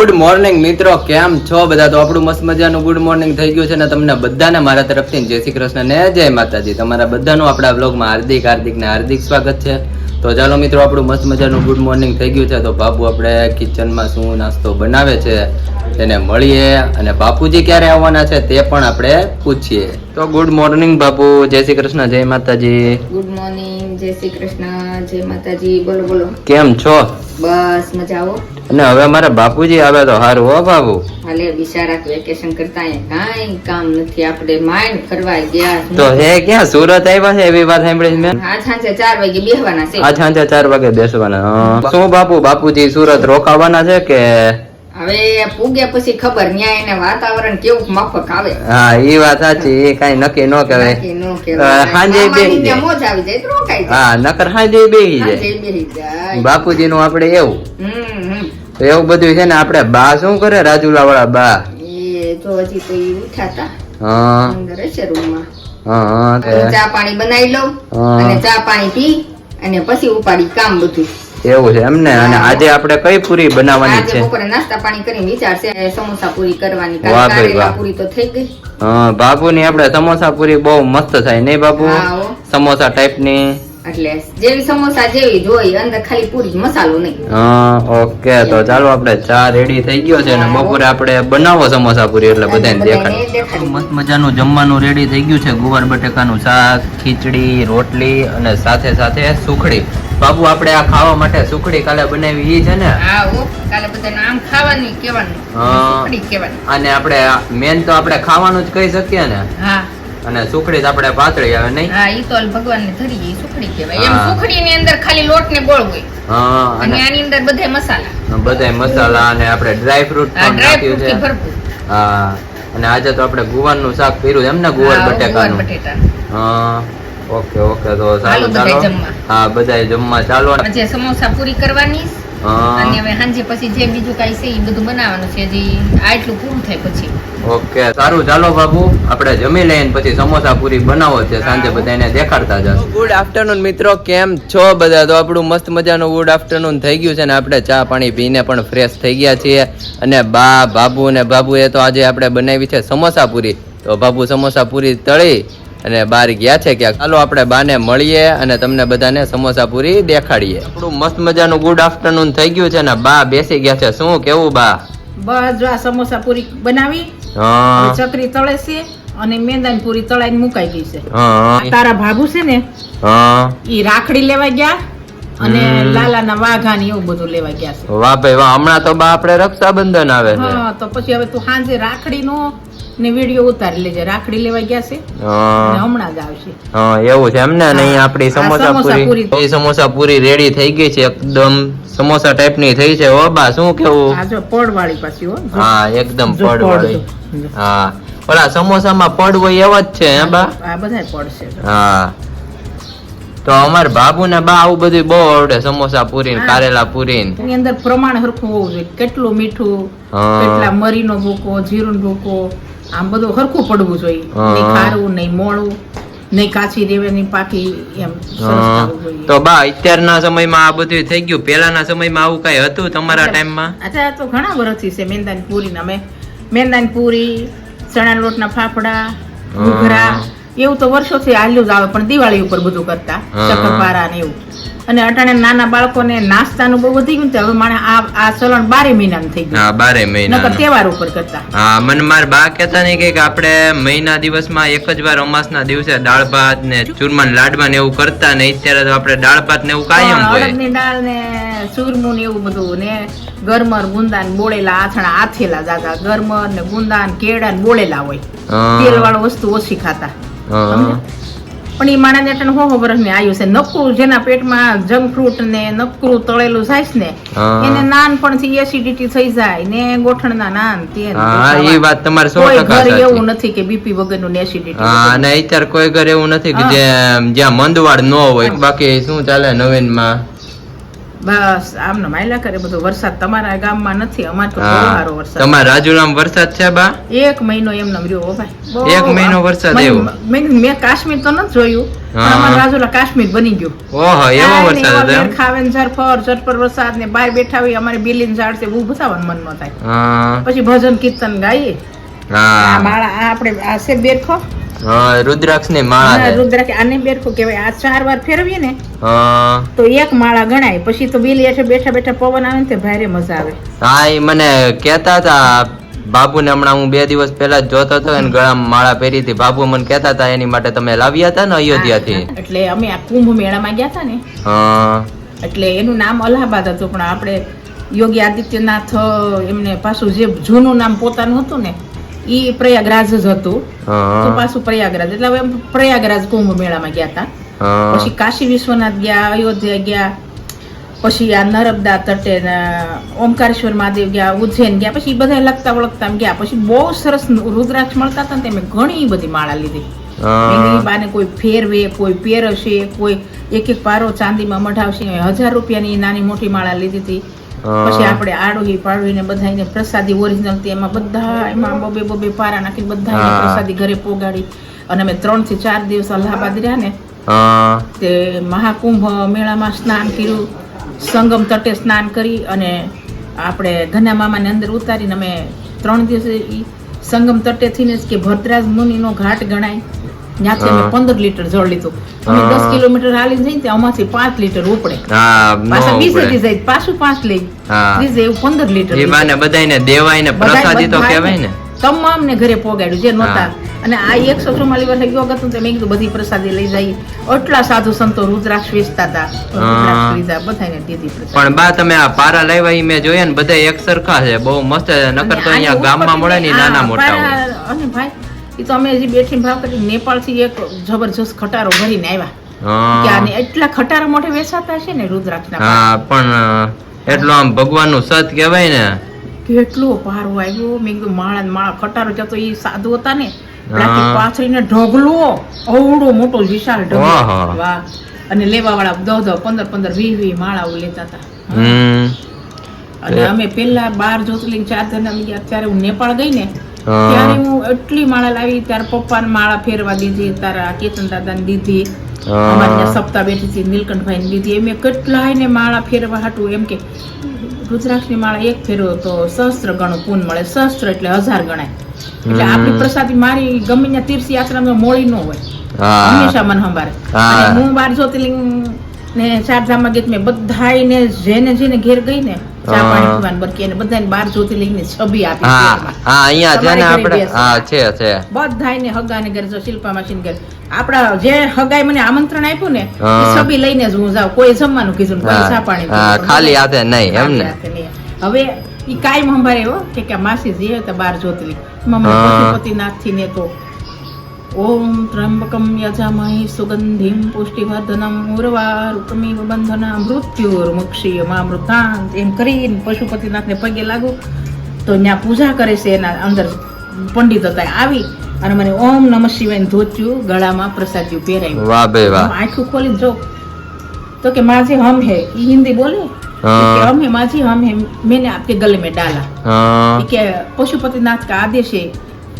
Good morning મિત્રો. કેમ છો બધા? તો આપણું મસ્ત મજાનું ગુડ મોર્નિંગ થઈ ગયું છે ને તમને બધાને મારા તરફથી. જય શ્રી કૃષ્ણ ને જય માતાજી. તમારા બધાનું આપણા બ્લોગમાં હાર્દિક હાર્દિક ને હાર્દિક સ્વાગત છે. તો ચાલો મિત્રો આપણું મસ્ત મજાનું ગુડ મોર્નિંગ થઈ ગયું છે. તો બાપુ આપણે કિચનમાં શું નાસ્તો બનાવે છે તેને મળીએ અને બાપુજી ક્યારે આવવાના છે તે પણ આપણે પૂછીએ. તો ગુડ મોર્નિંગ બાપુ. જય શ્રી કૃષ્ણ જય માતાજી. ગુડ મોર્નિંગ જય શ્રી કૃષ્ણ જય માતાજી. બોલો બોલો. કેમ છો? બસ મજા આવો અને હવે મારા બાપુજી આવે તો હારું હો બાબુ? હાલે બિચારા વેકેશન કરતા એ કાઈ કામ નથી. આપણે માઇન્ડ ફરવા ગયા તો હે ક્યાં? સુરત આવ્યા છે એવી વાત સાંભળી મેં? આજ સાંજે ચાર વાગે બેહવાના છે. આજ સાંજે 4 વાગે બેસવાના શું બાપુ બાપુજી સુરત રોકાવાના છે કે? હવે પૂગ્યા પછી ખબર ન્યા એને વાતાવરણ કેવું માફક આવે. હા એ વાત સાચી એ કઈ નક્કી ન કહેવાય. ત્યાં જાય. મોજ આવી જાય રોકાઈ. હા નકર હાંજે જાય. જાય. બાપુજી નું આપણે એવું. હમ, હમ. તો એવું બધું છે ને આપણે બા શું કરે? રાજુલા વાળા બા. એ તો હજી તો ઈ ઉઠ્યા હા. અંદર હશે રૂમમાં. હા ચા પાણી બનાવી લઉં અને ચા પાણી પી અને પછી ઉપાડી કામ બધું. એવું છે એમને અને આજે આપણે કઈ પૂરી બનાવવાની છે? બપોરે નાસ્તા પાણી કરીને વિચાર છે સમોસા પૂરી કરવાની. વાહ ભાઈ વાહ. પૂરી તો થઈ ગઈ. હા બાપુ ની આપણે સમોસા પૂરી બહુ મસ્ત થાય નહીં બાપુ સમોસા ટાઈપની. એટલે જેવી સમોસા જેવી જોઈ અંદર ખાલી પૂરી મસાલો નહીં. હા ઓકે તો ચાલો આપણે ચા રેડી થઈ ગયો છે અને બપોરે આપણે બનાવો સમોસા પૂરી એટલે બધાને દેખાય મસ્ત મજાનું જમવાનું રેડી થઈ ગયું છે. ગુવાર બટેકાનું શાક ખીચડી રોટલી અને સાથે સાથે સુખડી. બાબુ આપણે આ ખાવા માટે સુખડી કાલે બનાવી ઈ છે ને? હા ઓ કાલે બધાને આમ ખાવાની કેવાનું હા. સુખડી કહેવાની. અને આપણે મેન તો આપણે ખાવાનું જ કહી શકીએ ને? હા. અને સુખડી આપણે પાતળી આવે નહીં? હા ઈ તો ભગવાન ને ધરી ઈ સુખડી કહેવાય. એમ સુખડી ની અંદર ખાલી લોટ ને ગોળ હોય. હા અને આની અંદર બધા મસાલા. બધાય મસાલા અને આપણે ડ્રાય ફ્રૂટ પણ નાખ્યું છે. હા અને આજે તો આપણે ગુવારનું શાક પીરું એમ ને ગુવાર બટેકા. હો, ગુવાર ઓકે ઓકે તો સારું ચાલો. હા બધા જમવા ચાલો. આજે સમોસા પૂરી કરવાની અને હવે સાંજે પછી જે બીજું કાંઈ છે એ બધું બનાવવાનું છે હજી આટલું પૂરું થાય પછી. ઓકે સારું. ચાલો બાબુ આપણે જમી લઈને પછી સમોસા પૂરી બનાવો છે. સાંજે બધાને દેખાડતા જશું. ગુડ આફ્ટરનૂન મિત્રો. કેમ છો બધા? તો આપણું મસ્ત મજાનું ગુડ આફ્ટરનૂન થઈ ગયું છે ને આપણે ચા પાણી પીને પણ ફ્રેશ થઈ ગયા છીએ. અને બા બાબુ અને બાબુ એ તો આજે આપણે બનાવી છે સમોસા પૂરી. તો બાબુ સમોસા પૂરી તળી અને બહાર ગયા છે ક્યાંક. ચાલો આપણે બાને મળીએ અને તમને બધાને સમોસા પૂરી દેખાડીએ. આપણું મસ્ત મજાનું ગુડ આફ્ટરનૂન થઈ ગયું છે ને બા બેસી ગયા છે. શું કેવું બા? બસ જો આ સમોસા પૂરી બનાવી. ચકરી તળે છે અને મેંદાની પૂરી તળાઈને મુકાઈ ગઈ છે. તારા ભાભુ છે ને હા. ઈ રાખડી લેવા ગયા અને. લાલાના વાઘા ને એવું બધું લેવા ગયા છે. વાહ ભાઈ વાહ હમણાં તો બા આપણે રક્ષાબંધન આવે છે. તો પછી હવે તું સાંજે રાખડી ને વીડિયો ઉતારી લેજે. રાખડી લેવા ગયા છે. હમણાં જ આવશે. હા, એવું છે એમ ને? આપણી સમોસા સમોસા પૂરી. પૂરી. એ સમોસા પૂરી રેડી થઈ ગઈ છે. એકદમ સમોસા ટાઈપ થઈ છે. ઓ બા શું કેવું? આ જો પડ વાળી પાછી હો. હા એકદમ પડ વાળી હા. ઓલા સમોસામાં પડ હોય એવા જ છે હે બા? આ પડ છે. હા. તો અમાર બાબુ ને બા આવું બધું બહુ આવડે સમોસા પૂરી ને કારેલા પૂરી ને. એની અંદર પ્રમાણ હરખું હોવું જોઈએ. કેટલું મીઠું. કેટલા મરીનો ભૂકો જીરું ભૂકો આમ બધું હરખું પડવું જોઈએ. નહીં ખારું નહીં મોળું નહીં કાચી રેવાની પાકી એમ તો બા અત્યારના સમયમાં આ બધું થઈ ગયું. પેલાના સમયમાં આવું કઈ હતું તમારા ટાઈમમાં? અત્યારે તો ઘણા વર્ષથી છે મેંદાની પૂરી અમે. મેંદાની પૂરી ચણા લોટના ફાફડા ઘૂઘરા એવું તો વર્ષોથી હાલ્યું જ આવે પણ દિવાળી ઉપર બધું કરતા ચક્કરપારા ને એવું. અને અટાણે નાના બાળકોને નાસ્તાનું બહુ વધી ગયું હવે માણે આ આ ચલણ બારે મહિનાનું થઈ ગયું. હા બારે નકર મહિના તહેવાર ઉપર કરતા. હા મને માર બા કહેતા ને કે આપણે મહિના દિવસમાં એક જ વાર અમાસના દિવસે દાળ ભાત ને ચૂરમાન લાડવા ને એવું કરતા ને અત્યારે તો આપણે દાળ ભાત ને એવું કાયમ હોય. અડદની દાળ ને ચૂરમું ને એવું બધું ને ગરમર ગુંદા ને બોળેલા આથણા આથેલા જાજા ગરમર ને ગુંદા ને કેળા ને બોળેલા હોય. તેલ વાળો વસ્તુ ઓછી ખાતા? પણ એ માણસ એટલે હો હો વર્ષ ને આવ્યું છે. નકરું જેના પેટમાં જંક ફ્રૂટ ને નકરું તળેલું થાય છે ને. એને નાનપણથી એસિડિટી થઈ જાય ને ગોઠણના નાન તે હા એ વાત તમારે સો કોઈ ટકા એવું નથી કે બીપી વગરનું ને એસિડિટી હા અને અત્યારે કોઈ ઘર એવું નથી કે જ્યાં મંદવાડ ન હોય બાકી શું ચાલે નવીનમાં? બસ આમનો માયલા કરે બધો વરસાદ. તમારા ગામમાં નથી અમાર તો સારો વરસાદ. તમારા રાજુલામાં વરસાદ છે બા? એક મહિનો એમને રહ્યો ભાઈ. એક મહિનો વરસાદ એવો? મેં મેં કાશ્મીર તો નથી જોયું અમારા રાજુલા કાશ્મીર બની ગયું. ઓહો એવો વરસાદ હતો એમ? મેર ખાવે ને ઝરફર ઝરફર વરસાદ ને બહાર બેઠા હોય અમારે બિલીન ઝાડ છે બહુ બતાવવાનું મન ન થાય. પછી ભજન કીર્તન ગાઈએ. હા. માળા આ આપણે આ છે બેરખો હા રુદ્રાક્ષની માળા રુદ્રાક્ષ આને બેરખું કહેવાય? આ ચાર વાર ફેરવીએ ને હા. તો એક માળા ગણાય. પછી તો બિલી હેઠે બેઠા બેઠા પવન આવે ને તે ભારે મજા આવે. હા એ મને કહેતા હતા બાબુને હમણાં હું બે દિવસ પહેલા જ જોતો હતો એને ગળામાં માળા પહેરી હતી. બાબુ મને કહેતા હતા એની માટે તમે લાવ્યા હતા ને અયોધ્યાથી? એટલે અમે આ કુંભ મેળામાં ગયા હતા ને. હા. એટલે એનું નામ અલ્હાબાદ હતું પણ આપણે યોગી આદિત્યનાથ એમને પાછું જે જૂનું નામ પોતાનું હતું ને ઈ પ્રયાગરાજ જ હતું. તો પાછું પ્રયાગરાજ. એટલે હવે પ્રયાગરાજ કુંભ મેળામાં ગયા હતા પછી કાશી વિશ્વનાથ ગયા અયોધ્યા ગયા પછી આ નર્મદા તટે ઓમકારેશ્વર મહાદેવ ગયા ઉજ્જૈન ગયા પછી બધા લગતા વળગતા ગયા. પછી બહુ સરસ રુદ્રાક્ષ મળતા હતા ને તેમ મેં ઘણી બધી માળા લીધી. એની બાને કોઈ ફેરવે કોઈ પહેરશે કોઈ એક એક પારો ચાંદીમાં મઢાવશે હજાર રૂપિયાની નાની મોટી માળા લીધી હતી. પછી આપણે આડોહી પાડોહીને બધાને પ્રસાદી ઓરિજિનલ હતી એમાં બધા એમાં બબે બબે પારા નાખી બધા પ્રસાદી ઘરે પોગાડી. અને અમે ત્રણથી ચાર દિવસ અલ્હાબાદ રહ્યા ને તે મહાકુંભ મેળામાં સ્નાન કર્યું. સંગમ તટે સ્નાન કરી અને આપણે ઘના મામાને અંદર ઉતારીને અમે ત્રણ દિવસ સંગમ તટેથી ને કે ભદ્રાજ મુનિનો ઘાટ ગણાય. ત્યાંથી અમે પંદર લીટર જળ લીધું. અમે દસ કિલોમીટર હાલીને જઈને ત્યાં અમારથી પાંચ લીટર ઉપડે. પાછા બીજે ઉપડે. પાછું પાંચ લઈ. હા. એવું પંદર લીટર એ બાને બધાયને દેવાય ને પ્રસાદી તો કહેવાય ને તમામ ને ઘરે પોગાડ્યું જે નહોતા. અને આ એકસો ચુમ્માલીસ વર્ષે ગયો હતો મેં કીધું બધી પ્રસાદી લઈ જઈએ. એટલા સાધુ સંતો રુદ્રાક્ષ વેચતા હતા. બધાને દીધી પણ બા તમે આ પારા લેવા ઈ મેં જોયા ને બધા એક સરખા છે. બહુ મસ્ત. નકર તો અહીંયા ગામમાં મળે ને નાના મોટા અને ભાઈ એ તો અમે હજી બેઠીને ભાવ કરી નેપાળથી એક જબરજસ્ત ખટારો ભરીને આવ્યા ત્યાંની એટલા ખટારા મોઢે વેચાતા છે ને રુદ્રાક્ષના હા પણ એટલું આમ ભગવાનનું સત કહેવાય ને. કેટલો પારો આવ્યો મેં કીધું માળા માળા ખટારો જતો એ સાધુ હતા ને. પાછળ રાતે ઢગલો અવડો મોટો વિશાળ ઢગલો. વાહ અને લેવા વાળા દહ દહ પંદર પંદર વીસ વીસ માળાઓ લેતા હતા. હમ. અને અમે પેલા બાર જ્યોતિર્લિંગ ચાર જણા અમે ગયા ત્યારે હું નેપાળ ગઈ ને. ત્યારે હું એટલી માળા લાવી ત્યારે પપ્પાને માળા ફેરવા દીધી તારા કેતન દાદાને દીધી અમારી સપ્તાહ બેઠી હતી નીલકંઠભાઈને દીધી. એમ કેટલાય ને માળા ફેરવા હાટું એમ કે રુદ્રાક્ષની માળા એક ફેરવો તો સહસ્ત્ર ગણું પૂન મળે. સહસ્ત્ર એટલે હજાર ગણાય. એટલે. આપણી પ્રસાદી મારી ગમે ત્યાં તીર્થ યાત્રામાં મોડી ન હોય. હંમેશા મન સંભાળે. હું. બાર જ્યોતિર્લિંગ ને ધામમાં ગીત મેં બધાયને જેને જેને ઘેર ગઈ ને આપડા જે હગાઈ મને આમંત્રણ આપ્યું ને છબી લઈને જ હું જાઉં. કોઈ જમવાનું કીધું. ખાલી હાથે નહીં. હવે ઈ કાયમ સંભાળે એવો કે માસી જે બાર જોતલી મમ્મી પતિનાથથી ને તો ઓમ ત્રંબકમ યજામહી સુગંધિમ પુષ્ટિવર્ધનમ ઉર્વા રૂકમી બંધના એમ કરીને પશુપતિનાથને પગે લાગુ તો ત્યાં પૂજા કરે છે એના અંદર પંડિત હતા આવી અને મને ઓમ નમ શિવાય ધોત્યું ગળામાં પ્રસાદ્યું પહેરાયું વાહ બે વાહ આંખું ખોલી જો તો કે માજી હમ હે ઈ હિન્દી બોલે હમ હે માજી હમ હે મેને આપકે ગલે મે ડાલા કે પશુપતિનાથ કા આદેશ હે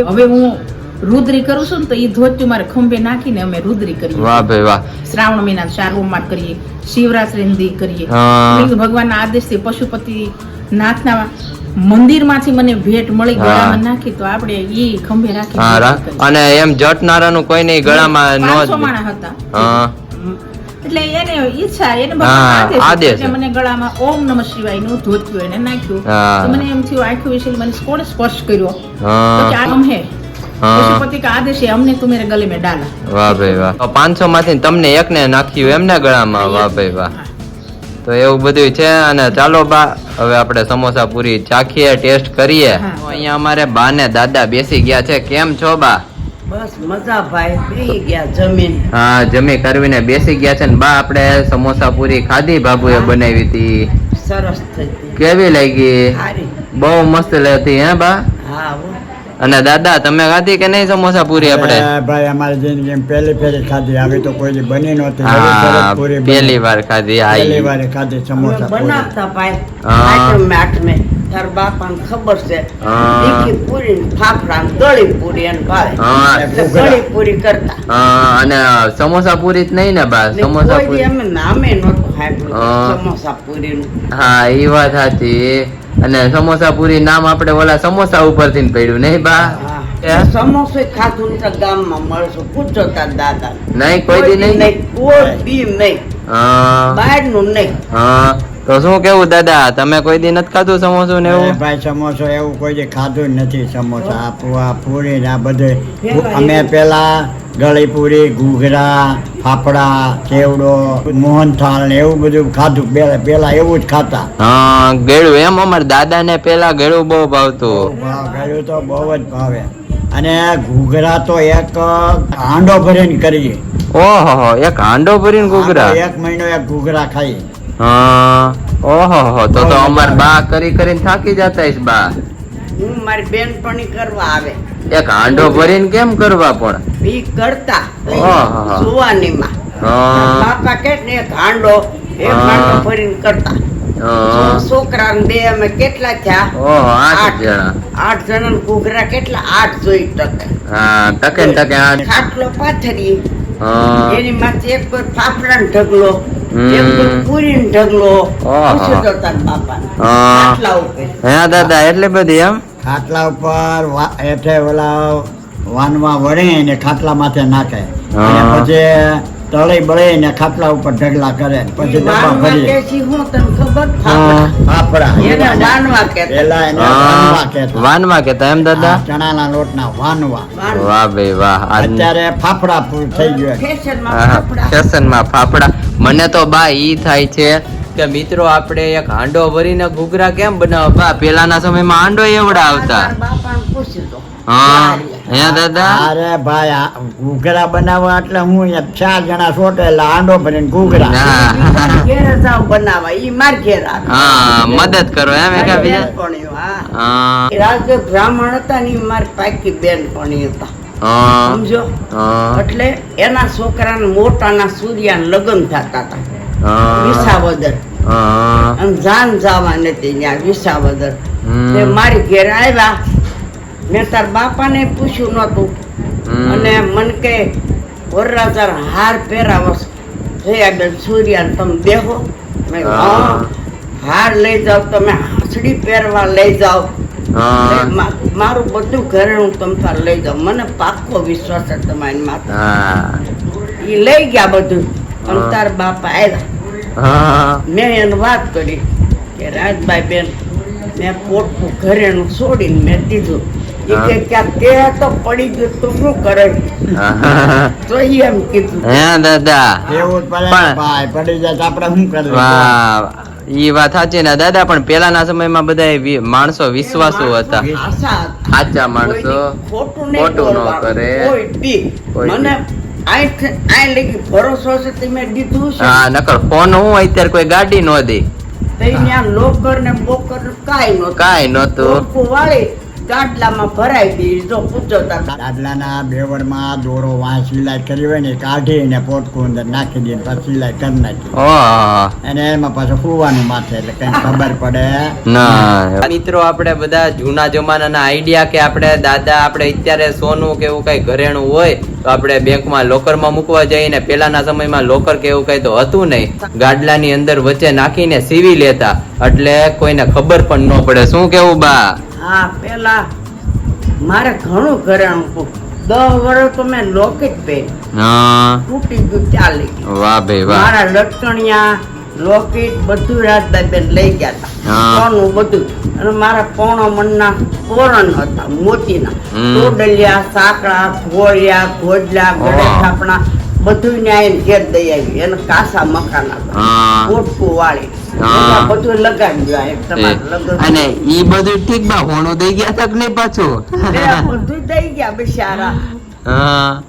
હવે હું રુદ્રી કરું છું ને તો એ ધોત્યું મારે ખંભે નાખીને અમે રુદ્રી કરીએ. વાહ ભાઈ વાહ. શ્રાવણ મહિના ચારમોમાં કરીએ શિવરાત્રી કરીએ. ભગવાનના આદેશથી પશુપતિ નાથના મંદિરમાંથી મને ભેટ મળી ગળામાં નાખી તો આપણે ઈ ખંભે રાખી. અને એમ જટનારાનું કોઈ નહીં ગળામાં નો માણસ હતા. એટલે એને ઈચ્છા એને આદેશ. મને ગળામાં ઓમ નમઃ શિવાયનું ધોત્યું એને નાખ્યું. મને એમ થયું આંખો વિશે મને કોણે સ્પર્શ કર્યો? તો કે આ હે વાહ ભાઈ વાહ. પાંચસો માંથી તમને એક ને નાખ્યું એમના ગળામાં? વાહ ભાઈ વાહ. તો એવું બધું છે અને ચાલો બા હવે આપણે સમોસા પૂરી ચાખીએ ટેસ્ટ કરીએ. અહીંયા અમારે બા ને દાદા બેસી ગયા છે. કેમ છો બા? બસ મજા ભાઈ ગયા જમીન. હા જમી કરવીને બેસી ગયા છે ને બા આપણે સમોસા પૂરી ખાધી બાબુએ બનાવી હતી. સરસ કેવી લાગી? બહુ મસ્ત હતી હે બા? અને દાદા તમે ખાધી કે નહીં સમોસા પૂરી આપણે? ભાઈ અમારી જિંદગી પહેલી પહેલી ખાધી આવી તો કોઈ બની નહોતી. હા પૂરી પહેલી વાર ખાધી પહેલી વાર ખાધી સમોસા બનાવતા ભાઈ મેટ આઠમે તાર બાપાને ખબર છે હા. પૂરી ફાફડા ગળી પૂરી અને ભાવે. હા. ગળી પૂરી કરતા. હા, અને સમોસા પૂરી જ નહીં ને બા? સમોસા પૂરી. અમે નામે નહોતું ખાધું સમોસા પૂરી હા એ વાત સાચી. અને સમોસા પૂરી નામ આપણે ઓલા સમોસા ઉપરથી પડ્યું નહીં બા? હા. સમોસો ખાધું તો ગામમાં મળશું. પૂછો તાર દાદા. નહીં કોઈ દી નહીં? કોઈ દી નહીં. હા. બહારનું નહીં. હા. તો શું કેવું દાદા? તમે કોઈ દી નથી ખાધું સમોસું ને એવું? ભાઈ સમોસો એવું કોઈ દી ખાધું જ નથી. સમોસા આ પૂરી ને આ બધે. અમે પેલા ગળી પૂરી ઘૂઘરા ફાફડા ચેવડો મોહનથાળ ને એવું બધું ખાધું. પેલા પેલા એવું જ ખાતા. હા ગેળું એમ. અમાર દાદા ને પેલા ગળ્યું બહુ ભાવતું. ભાવ. ગળ્યું તો બહુ જ ભાવે. અને ઘૂઘરા તો એક હાંડો ભરીને કરીએ. ઓહો એક હાંડો ભરીને ઘૂઘરા? એક મહિનો એક ઘૂઘરા ખાઈએ. હા. ઓહો તો તો અમાર બા કરી કરીને થાકી જતા હશે બા. હું મારી બેનપણી કરવા આવે. એક હાંડો ભરીને કેમ કરવા પણ ઈ કરતા. સુવાનીમાં. બાપા કે ને એક હાંડો એક. હાંડો ભરીને કરતા. છોકરા બે અમે કેટલા થયા? આઠ જણા. આઠ જણા ઘૂઘરા કેટલા? આઠ જોઈ ટકે હા ટકે ને ટકે આઠ. ખાટલો પાથરી. એની માથે એક પર ફાફડા ઢગલો પૂરી ઢગલો. બાપા હા. ઉપર. હા દાદા એટલે બધી એમ? ખાટલા ઉપર હેઠે ઓલા વાનમાં વળી ને ખાટલા માથે નાખે. અને પછી તળી બળી ને ખાટલા ઉપર ઢગલા કરે. પછી ડબ્બા વાનવા કે છે હું તને ખબર? ફાફડા. ફાફડા વાનવા કેતા. એમ દાદા? ચણાના લોટના વાનવા વાનવા. વાહ ભાઈ વાહ. અત્યારે ફાફડા પૂર થઈ ગયો ફેશનમાં ફાફડા. મને તો બા ઈ થાય છે કે મિત્રો આપણે એક હાંડો ભરીને ઘૂઘરા કેમ બનાવો? બા પેલાના સમયમાં હાંડો એવડા આવતા. તાર બાપાને પૂછ્યું તો. હા. હે દાદા? અરે ભાઈ ઘૂઘરા બનાવવા એટલે હું ચાર જણા સોટેલા ભરીને ઘૂઘરા. બનાવવા. ઈ માર ઘેર હા મદદ કરો એમ એકા બીજા? હા. બ્રાહ્મણ હતા ને મારી પાકી બેનપણી હતા. સમજો? એટલે એના છોકરાને મોટાના સૂર્યા લગ્ન થતા હતા. વિસાવદર. હા. જાન જવા નથી ત્યાં વિસાવદર. તે મારી ઘેર આવ્યા. મેં તાર બાપાને પૂછ્યું નહોતું. અને મને કે વરરાજાર હાર પહેરાવસ જયા બેન સૂર્યાને તમે દેહો મેં હા. "હા, હાર લઈ જાઓ તમે હાસડી પહેરવા લઈ જાઓ. મારું બધું ઘરેણું તમ તાર લઈ જાઉં. મને પાક્કો વિશ્વાસ છે તમારી માતા એ લઈ ગયા બધું. અને તાર બાપા આવ્યા મેં એને વાત કરી કે રાજભાઈ બેન મેં પોટનું ઘરેણું છોડીને મેં દીધું કે ક્યાં તે તો પડી ગયું તો શું કરે? તો ઈ એમ કીધું. હે દાદા. એવું ભાઈ પડી જાય તો આપણે શું કરવું વાહ. ઈ વાત સાચી ને દાદા પણ પેલાના સમયમાં બધા માણસો વિશ્વાસુ હતા. સાચા માણસો. ખોટું ન કરે. મને હા નકર ફોન હું અત્યારે કોઈ ગાડી નો દે. કાંઈ નહોતું. ગાડલામાં ભરાઈ ગઈ જો પૂછો ગાડલાના બેવડમાં દોરો વાંસ સિલાઈ કરી હોય ને કાઢીને પોટકું અંદર નાખી દે પછી સિલાઈ કરી નાખી. અને એમાં પાછું કૂવાનું માથે એટલે કઈ ખબર પડે. ના. મિત્રો આપણે બધા જૂના જમાનાના આઈડિયા કે આપણે દાદા આપણે અત્યારે સોનું કે એવું કઈ ઘરેણું હોય તો આપણે બેંકમાં લોકરમાં મૂકવા જઈએ ને પેલાના સમયમાં લોકર કે એવું કઈ તો હતું નહીં. ગાડલાની અંદર વચ્ચે નાખીને સીવી લેતા એટલે કોઈને ખબર પણ ન પડે. શું કેવું બા? હા પેલા મારે ઘણું ઘરેણું. દસ વર્ષ તો મેં લોકેટ પહેર્યું તૂટી ગયું ચાલી. વાહ ભાઈ વાહ. મારા લટકણિયા લોકેટ બધું રાજભાઈ બેન લઈ ગયા હતા. સોનું બધું. અને મારા પોણો મણના તોરણ હતા મોતીના. ટોડલિયા સાંકળા ઘોડિયા ઘોડલા ઓહ. ગળેઠાપણા બધું ન્યાય ઘેર દઈ આવી. એને કાસા મકાન હતા હા. વાળી. અને ઈ બધું ઠીક બા હોણું દઈ ગયા તક નહીં પાછું? બધું દઈ ગયા બિચારા. હા.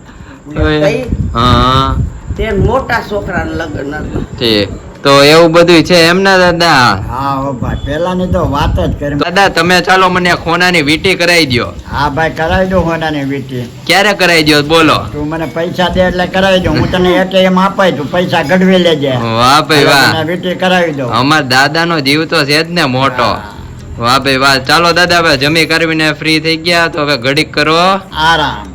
હા. તે મોટા છોકરા લગ્ન ઠીક તો એવું બધું છે એમ ના દાદા? હા ભાઈ પેલાની તો વાત જ કરી. દાદા તમે ચાલો મને ખોનાની વીટી કરાવી દ્યો. હા ભાઈ કરાવી દો ખોનાની વીટી. ક્યારે કરાવી દો બોલો. તું મને પૈસા દે એટલે કરાવી દો હું તને એટીએમ આપાય તું પૈસા ગઢવી લેજે. વાહ ભાઈ વાહ. વીટી કરાવી દો અમાર દાદાનો જીવ તો છે જ ને મોટો. વાહ ભાઈ વાહ. ચાલો દાદા હવે જમી કરવીને ફ્રી થઈ ગયા. તો હવે ઘડીક કરો. આરામ.